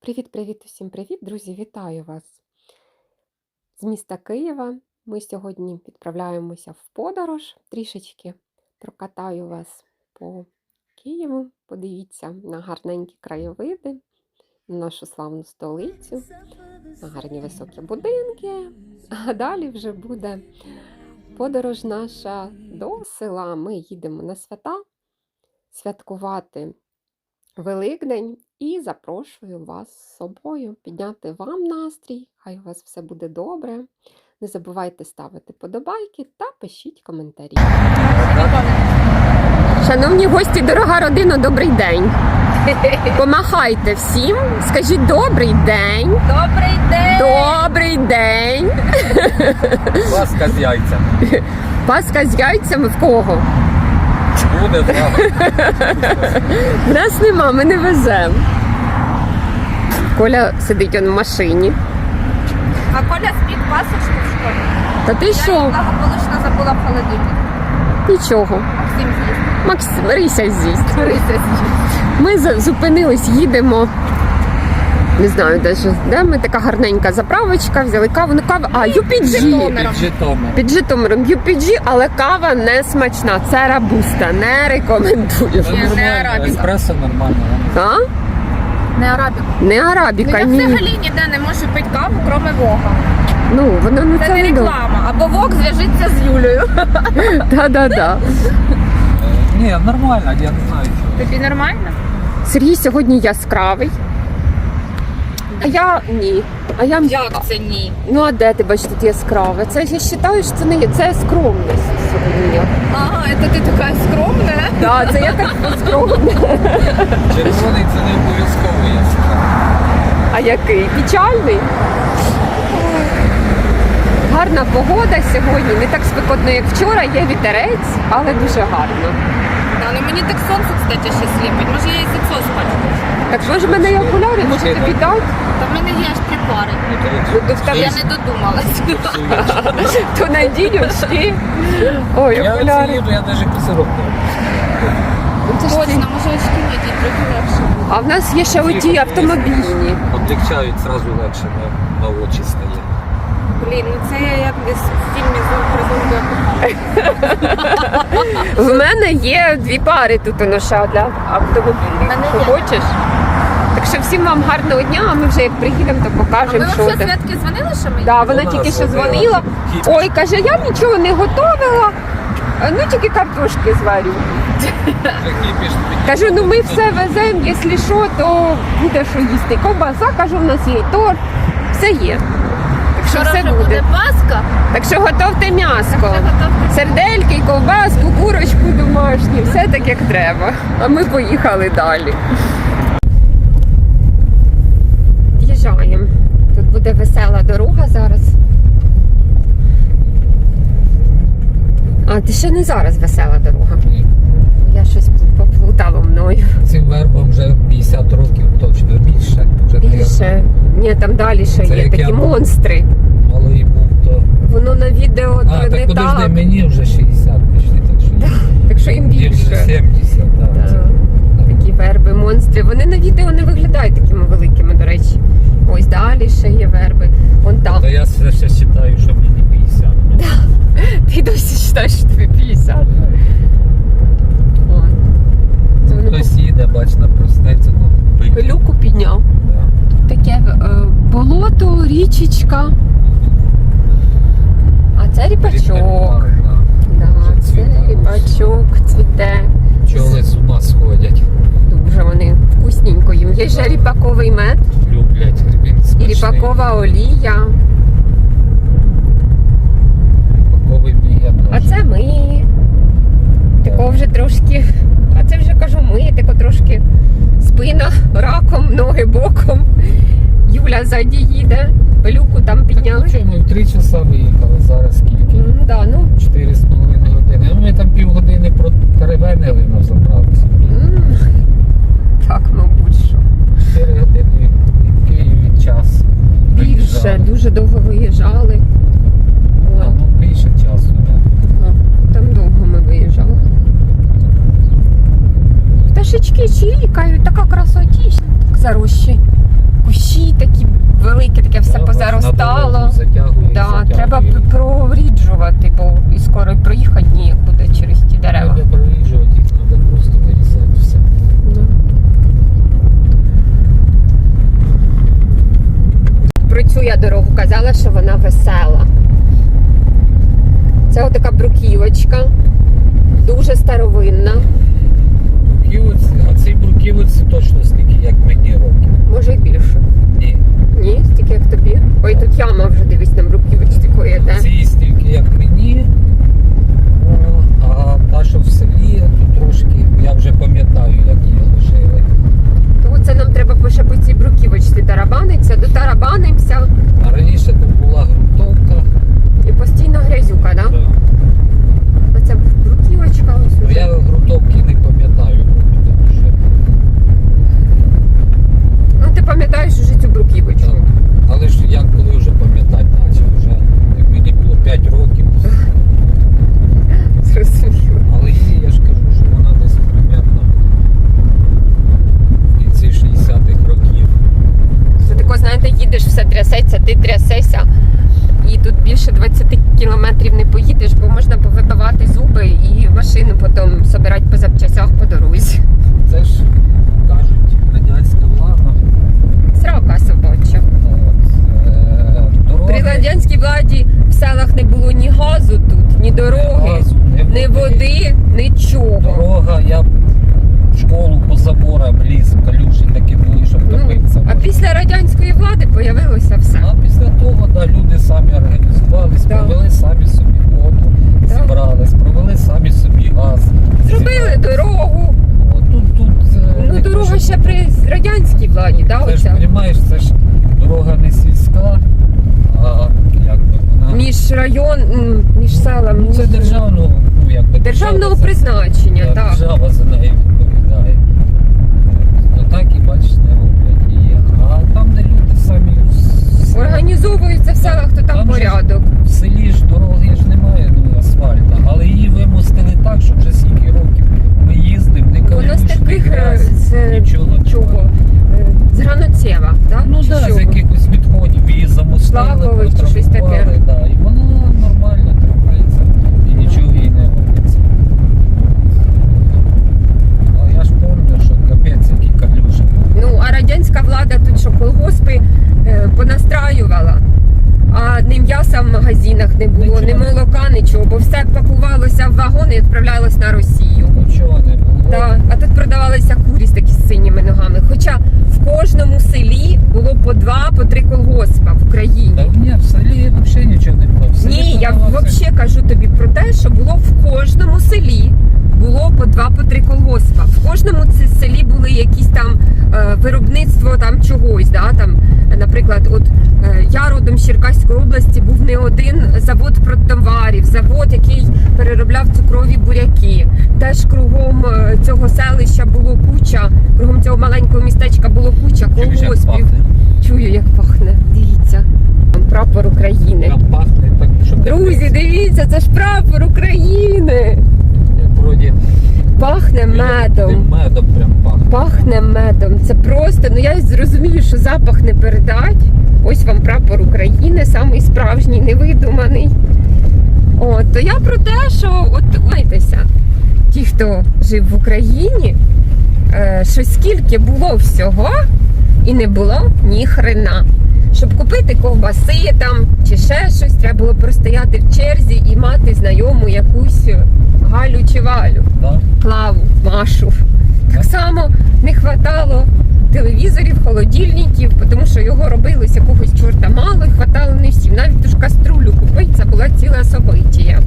Привіт-привіт, усім привіт, друзі! Вітаю вас з міста Києва. Ми сьогодні відправляємося в подорож. Трішечки прокатаю вас по Києву. Подивіться на гарненькі краєвиди, на нашу славну столицю, на гарні високі будинки. А далі вже буде подорож наша до села. Ми їдемо на свята святкувати Великдень і запрошую вас з собою підняти вам настрій. Хай у вас все буде добре. Не забувайте ставити подобайки та пишіть коментарі. Шановні гості, дорога родина, добрий день. Помахайте всім, скажіть добрий день. Добрий день! Добрий день. Паска з яйцями. Паска з яйцями в кого? Буде правда. В нас нема, ми не веземо. Коля сидить он в машині. А Коля спік пасочку в школі. Та ти Я її що? благополучно забула в холодильник. Нічого. Максим з'їсть. Макс, Рися з'їсть. Рися з'їсть. Ми за- зупинились, їдемо. Не знаю даже, де ми така гарненька заправочка, взяли каву, ну кава, а UPG. Під Житомир. Під Житомиром UPG, але кава не смачна. Це рабуста, не рекомендую. Це Ні, не нормально, арабіка. еспресо нормально. А? Не арабіка. Не Ну арабіка, я ні. взагалі ніде не можу пити каву, крім Вога. Ну, воно ну, Це це не не добре. реклама. Або Вог зв'яжиться з Юлею. Да-да-да. Е, Ні, нормально, я не знаю чого. Тобі нормально? Сергій сьогодні яскравий. А я ні. А я Як це ні? Ну а де ти бачиш тут яскраве? Це я вважаю, що це не є. Це скромність сьогодні. Ага, це ти така скромна. Так, це я так скромна. Червоний це не обов'язково яскраво. А який? Печальний? Гарна погода сьогодні, не так спекотно, як вчора, є вітерець, але дуже гарно. Да, ну мені так сонце, кстати, ще сліпить. Може я і зіпсо спачу. Так може в мене є окуляри, може тобі дати? Та в мене є аж три пари. Ну, то в тебе Я не додумалась. то надію очки. Ой, Я оце окуляри. їду, я навіть косирок не Ну, це ж. Точно, може очки надіть, трохи легше. А в нас є ще оті автомобільні. Облегчають, зразу легше на, на очі стає. Блін, ну це я як десь в фільмі з придумки В мене є дві пари тут уноша для автомобільних. Мене є. хочеш? Так що всім вам гарного дня, а ми вже як приїдемо, то А ви що взагалі. Святки дзвонили, що ми? Да, вона Вона тільки що дзвонила. Ой, каже, я нічого не готувала. е, Ну тільки картошки зварю. Кажу, ну ми все веземо, якщо що, то буде що їсти. Ковбаса, кажу, у нас є і торт, все є. Так що все вже буде. буде Пасха. Так що готовте м'яско. Готовте. Сердельки, ковбаску, курочку домашню, все так як треба. А ми поїхали далі. Їжджаємо. Тут буде весела дорога зараз. А, ти ще не зараз весела дорога. Ні. Я щось поплутала мною. Цим вербом вже 50 років точно більше. Вже не Більше. Ні, там далі ще Це є як такі я монстри. малий був, то. Воно на відео А, то так не подожди, так. мені вже 60 пішли, так що Так що їм вже більше. 70, так. Так. Такі верби, монстри. Вони на відео не виглядають такими великими, до речі. Ось далі ще є верби. Вон там. То я все ще вважаю, що мені 50. Ти досі вважаєш, що тобі 50. От. Це вони Хтось їде, бач, на проснеться, ну, пить. пилюку підняв. Да. Таке е, болото, річечка. А це ріпачок. Рідне, Да, Вже це цвіте. ріпачок, цвіте. да. Пчоли з ума сходять. Дуже вони вкусненько їм. Є ще ріпаковий мед Люблять. Він і смачний. ріпакова олія. Ріпаковий мій А це ми. Тако вже трошки. А це вже кажу ми, тако трошки спина раком, ноги боком. Юля ззаді їде, пилюку там підняли. Ну, що, ми три часа виїхали, зараз скільки? Ну да, ну. Чотири з половиною години. Ну, ми там півгодини протеревенили на заправці. м, Так, мабуть, що. Чотири години час. Більше, дуже довго виїжджали. А, ну більше часу, так. Ага, Там довго ми виїжджали. Пташечки чирікають, така красотість. Так зарощі велике, таке все Да, позаростало. Затягує, Да, затягує. треба проріджувати, бо і скоро проїхати ніяк буде через ті дерева. Треба проріджувати, їх треба просто вирізати все. Про цю я дорогу казала, що вона весела. Це отака бруківочка, дуже старовинна. Бруківець, а цей бруківець точно стільки, як мені років. Може і більше. Ні. Ні, стільки як тобі. Ой, тут яма вже дивись на бруківочці коїде. Ці стільки, як мені. О, А та, що в селі, то трошки, я вже пам'ятаю, як її лишили. То це нам треба по ще по цій бруківочці тарабаниться, дотарабанимося А раніше тут була грунтовка. і постійно грязюка, да? Да. Оця бруківочка ось Ну, уже. я грунтовки не пам'ятаю, тому що Ну ти пам'ятаєш вже цю бруківочку. так. Але ж я коли вже пам'ятати почав, вже як мені було 5 років. Зрозуміло. Але її, я ж кажу, що вона десь примерно в кінці 60-х років. Це тако, знаєте, їдеш, все трясеться, ти трясешся, і тут більше 20 кілометрів не поїдеш, бо можна повибивати зуби і машину потім по запчасях по дорозі. Це ж кажуть радянська влада. Срака собача. Е, дороги, При радянській владі в селах не було ні газу тут, ні дороги, газу, ні води, нічого. Дорога, я в школу по заборам ліз, калюжі такі були, щоб Ну, топитися. а після радянської влади появилося все. А після того да, люди самі організувались, Да. провели самі собі воду, Да. зібрались, провели самі собі газ. Зробили дорогу. О, тут, тут, е, Ну не дорога ще при радянській владі, да, Це ж, оця. розумієш, це ж дорога не сільська, а як би вона. Між район, м, між селом, Ну, це державного, ну, якби, Державного держава за- призначення, Да, так. Держава за неї відповідає. Ну так і бачиш, не роблять її. А там, де люди самі с- Організовуються в селах, то там Там же ж- порядок. в селі ж дороги ж немає ну, асфальта, але її вимостили так, що вже скільки років ми їздимо, не Воно з калюш, не таких е, грязь, нічого. чого? немає. Е, З граноцєва, так? Ну так, да, з якихось відходів її замостили, Шлакових чи щось таке. да, і вона нормально тримається і нічого їй не робиться. А я ж пам'ятаю, що капець, які калюші. Ну, а радянська влада тут що колгоспи е, понастраювала. А ні м'яса в магазинах не було, ні молока, нічого, бо все пакувалося в вагони і відправлялось на Росію. Нічого не було. Да. А тут продавалися курі з такі з синіми ногами. Хоча в кожному селі було по два, по три колгоспа в Україні. Та ні, в селі взагалі нічого не було. В селі Ні, я взагалі кажу тобі про те, що було в кожному селі. Було по два, по три колгоспа. В кожному ці- селі були якісь там е, виробництво там чогось. Да? Там, е, наприклад, от е, я родом з Черкаської області був не один завод продтоварів, завод, який переробляв буряки. Теж кругом е, цього селища було куча, кругом цього маленького містечка було куча колгоспів. Чую, як пахне. Дивіться. Прапор України. Пахне так, що Друзі, дивіться, це ж прапор України. вроді Пахне медом. Медом прям пахне. Пахне медом. Це просто, ну я зрозумію, що запах не передать. Ось вам прапор України, самий справжній, невидуманий. От, то я про те, що от майтеся, ті, хто жив в Україні, е, що скільки було всього і не було ні хрена. Щоб купити ковбаси там чи ще щось, треба було простояти в черзі і мати знайому якусь Галю чи Валю. Да? Клаву, Машу. Так само не хватало телевізорів, холодильників, тому що його робили з якогось чорта мало і хватало не всім. Навіть ту ж каструлю купити, це була ціла событія.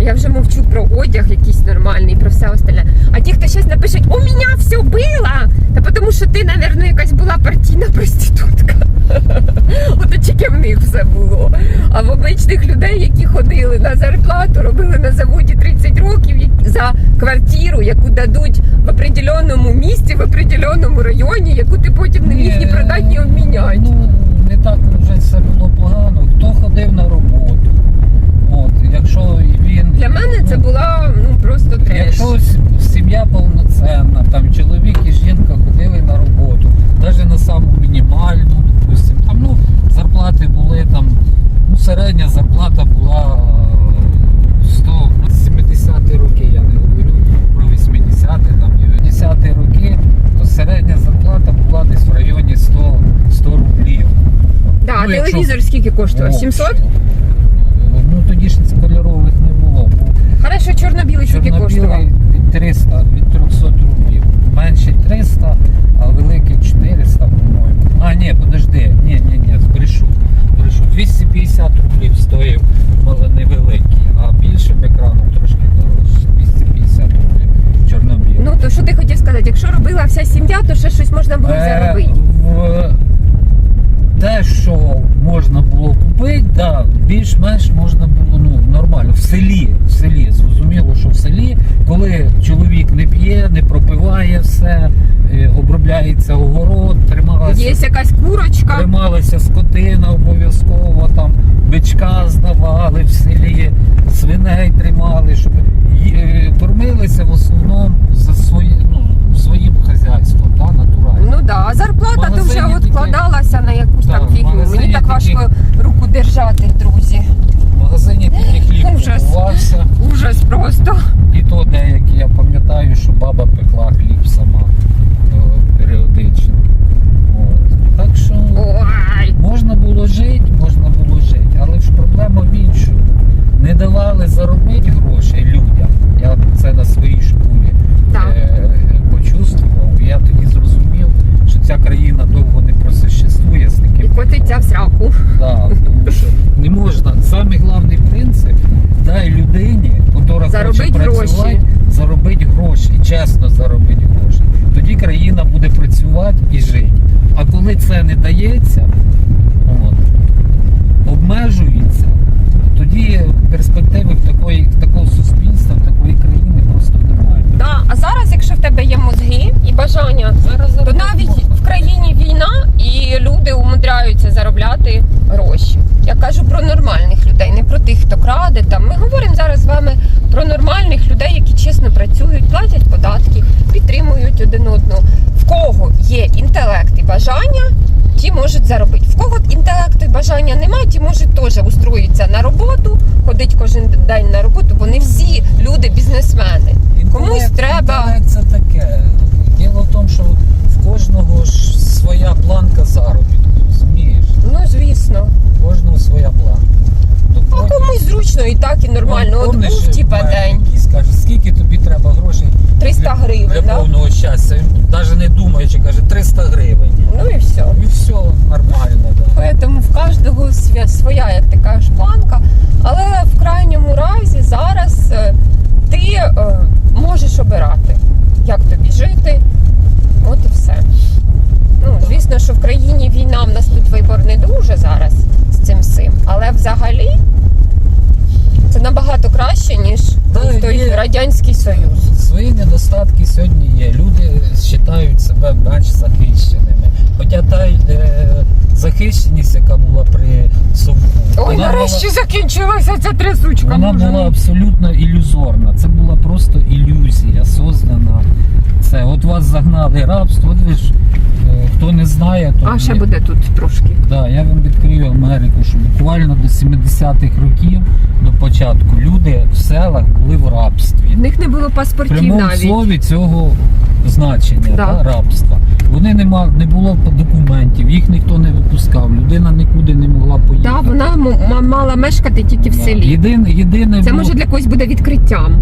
Я вже мовчу про одяг якийсь нормальний, про все остальне. А ті, хто щось напишуть, у мене все було, та тому що ти, мабуть, якась була партійна проститутка. От тільки в них все було. А в обичних людей, які ходили на зарплату, робили на заводі 30 років за квартиру, яку дадуть в определеному місці, в определеному районі, яку ти потім не міг ні продати, ні обміняти. Ну, не так вже все було погано. Хто ходив на роботу? От, якщо він. Для мене це ну, була ну просто треш. Якщо сім'я повноцінна, там чоловік і жінка ходили на роботу, навіть на саму мінімальну, допустим, середня зарплата була е, 100, ну, 70-ті роки, я не говорю про 80-ті, там 90-ті роки, то середня зарплата була десь в районі 100, 100 рублів. Да, а Ну, якщо- телевізор скільки коштував? 700? Ну кольорових не було. Хорошо, чорно-білий скільки коштував? Від 300, від 300 рублів. Менший 300, а великий 400, по-моєму. А, ні, подожди. Ні, ні, ні, збрешу. збрешу. 250 рублів стоїв але невеликий, а більшим екраном трошки дорожче. 250 рублів. Чорно-білий. Ну, то що ти хотів сказати? Якщо робила вся сім'я, то ще щось можна було Е, заробити. в- Те, що можна було купити, да, більш-менш можна було нормально. В селі, в селі. Зрозуміло, що в селі, коли чоловік не п'є, не пропиває все, е, обробляється огород, Є трималася, якась курочка. трималася скотина обов'язково, там бичка здавали в селі, свиней тримали, щоб ї- е, кормилися в основному за свої, ну, своїм хазяйством, да, натурально. Ну да, а зарплата то вже магазині відкладалася на якусь Так, там в фігню. Мені магазині так такі- важко руку держати, друзі. В магазині тільки хліб Ужас. Ужас просто. і то деякі я пам'ятаю, що баба пекла хліб сама е, періодично. От. Так що Ой. можна було жити, можна було жити, але ж проблема в іншому. Не давали заробити грошей людям. Я це на своїй шкурі Так. е, почувствував. Я тоді зрозумів, що ця країна довго не просуществує з І таким котиться в сраку. Да, тому що не можна. Самий головний принцип дай людині, яка Заробить хоче працювати, гроші. заробити гроші, чесно заробити гроші. Тоді країна буде працювати і жити. А коли це не дається, от, обмежується, тоді перспективи в такої, такого суспільства, в такої країни просто немає. Да. А зараз, якщо в тебе є мозги і бажання, Зараз то навіть в країні війна і люди умудряються заробляти гроші. Я кажу про нормальних людей, не про тих, хто краде. Там ми говоримо зараз з вами про нормальних людей, які чесно працюють, платять податки, підтримують один одного. В кого є інтелект і бажання, ті можуть заробити. В кого інтелекту і бажання немає, ті можуть теж устроїтися на роботу, ходити кожен день на роботу, бо не всі люди бізнесмени. Комусь треба. інтелект це таке. Діло в тому, що в кожного ж своя планка заробітку, розумієш? Ну звісно. У кожного своя планка. А комусь зручно і так, і нормально. От був типа день якийсь каже, скільки тобі треба грошей 300 для гривень, да? повного щастя. Він навіть не думаючи, каже 300 гривень. Ну і все. І все нормально, да. Поэтому в кожного своя, як ти кажеш, планка. Але в крайньому разі зараз е, ти е, можеш обирати, як тобі жити. От і все. Ну, звісно, що в країні війна, в нас тут вибор не дуже зараз з цим всім. Але взагалі це набагато краще, ніж Да, той є. Радянський Союз. Свої недостатки сьогодні є. Люди вважають себе бач захищеними. Хоча та е, захищеність, яка була при совку, Ой, вона нарешті закінчилася ця трясучка. Вона може. була абсолютно ілюзорна. Це була просто ілюзія, создана. Це от вас загнали рабство. От ви ж е, хто не знає, то А ще ні. буде тут трошки. Да, я вам відкрию Америку, що буквально до 70-х років до початку люди в селах були в рабстві. В них не було В паспортів прямому навіть. слові цього значення Да. да, рабства. Вони не мали, не було документів, їх ніхто не випускав, людина нікуди не могла поїхати. Так, вона м- м- мала мешкати тільки в Да. селі. Єдине, єдине Це було- може для когось буде відкриттям.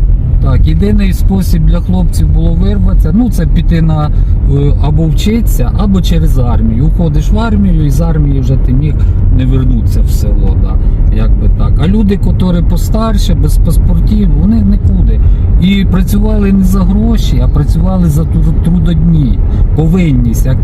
Так, єдиний спосіб для хлопців було вирватися, ну це піти на е, або вчитися, або через армію. Уходиш в армію, і з армії вже ти міг не вернутися в село. Да, як би так. А люди, які постарше, без паспортів, вони нікуди. І працювали не за гроші, а працювали за трудодні. Повинність, як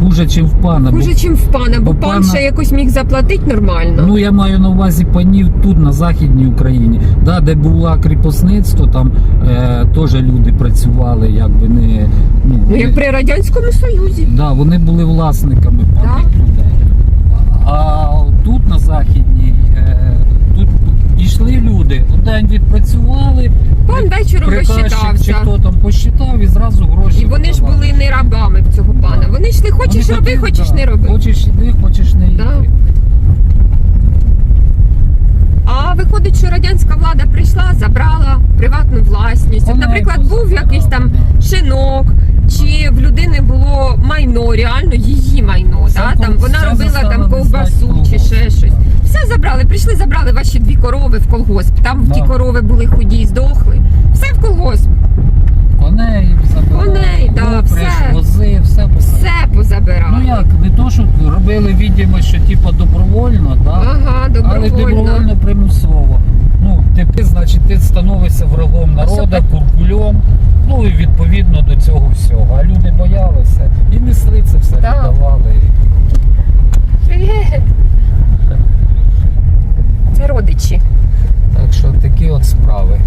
хуже, чим в пана. Хуже, чим в пана, бо бо пан ще якось міг заплатити нормально. Ну я маю на увазі панів тут на західній Україні, да, де було кріпосництво, там е, теж люди працювали, якби не ну, Ну, як не- при Радянському Союзі. да, вони були власниками Так. людей. А тут на західній е, тут йшли люди, один відпрацювали, Пан вечором приказчик чи розчитався. хто там посчитав і зразу гроші. І вони ж були не рабами в цього пана. Да. Вони йшли, хочеш Вони роби, хотіли, хочеш да, не роби. Хочеш іди, хочеш не йди. Да. виходить, що радянська влада прийшла, забрала приватну власність. От, наприклад, був якийсь там шинок, чи в людини було майно, реально її майно. Все Да? Там вона робила там ковбасу чи ще щось. Все забрали, прийшли, забрали ваші дві корови в колгосп. Там ті корови були худі, здохли. Все в колгосп, Коней забирали, Коней, да, все. вози, все позабирали. все позабирали. Ну як, не то, що робили відомо, що типа добровольно, да? Ага, але добровольно. добровольно примусово. Ну, ти, значить, ти становишся врагом народу, куркульом, ну і відповідно до цього всього. А люди боялися і несли це все, Так. віддавали. Привіт. Це родичі. Так що такі от справи.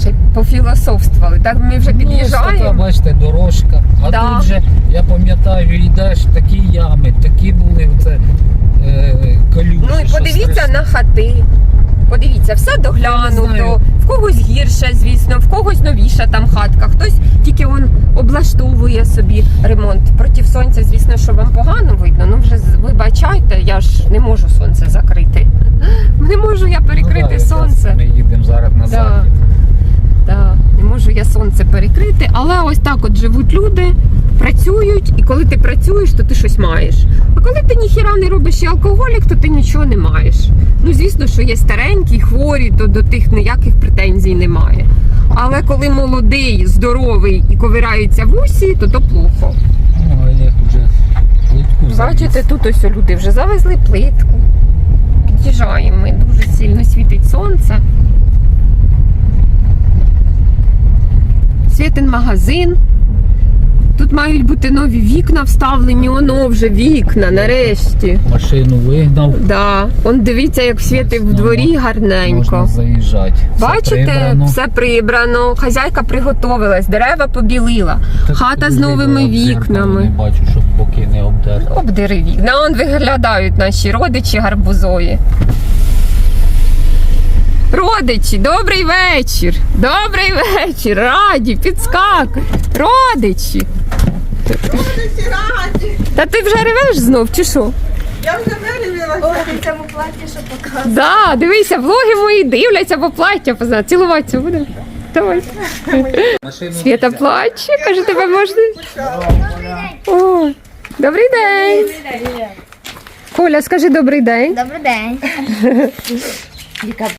Ще пофілософствували. Так ми вже Ну, ось така, під'їжджаємо. бачите, дорожка. А Да. тут же, я пам'ятаю, йдеш, такі ями, такі були це, е, колючі. Ну і що подивіться страшне. на хати. Подивіться, все доглянуто. В когось гірше, звісно, в когось новіша там хатка. Хтось тільки он облаштовує собі ремонт. Проти сонця, звісно, що вам погано видно. Ну вже вибачайте, я ж не можу сонце закрити. Не можу я Ну, перекрити да, сонце. Ми їдемо зараз на Да. захід. Да, не можу я сонце перекрити, але ось так от живуть люди, працюють, і коли ти працюєш, то ти щось маєш. А коли ти ніхіра не робиш і алкоголік, то ти нічого не маєш. Ну, звісно, що є старенькі, хворі, то до тих ніяких претензій немає. Але коли молодий, здоровий і ковираються в усі, то то плохо. Ну, як вже плитку Бачите, тут ось люди вже завезли плитку. Під'їжджаємо ми, дуже сильно світить сонце. Світин магазин. Тут мають бути нові вікна вставлені, оно вже вікна, нарешті. Машину вигнав. Да. Он дивіться, як світить в дворі Можна гарненько. заїжджати. Все Бачите, прибрано. все прибрано, хазяйка приготовилась, дерева побілила, Так хата з новими я в вікнами. Не бачу, щоб боки не обдерли. Обдири вікна. Он виглядають наші родичі гарбузові. Родичі, добрий вечір! Добрий вечір! Раді, підскак! Родичі! Та ти вже ревеш знов, чи що? Я вже вирівняла. Ой, в цьому платі, що показує. Да, дивися, влоги мої дивляться, бо плаття позна. Цілуватися будемо? Давай. Світа плаче, каже, тебе можна. О, добрий день. Коля, скажи добрий день. Добрий день.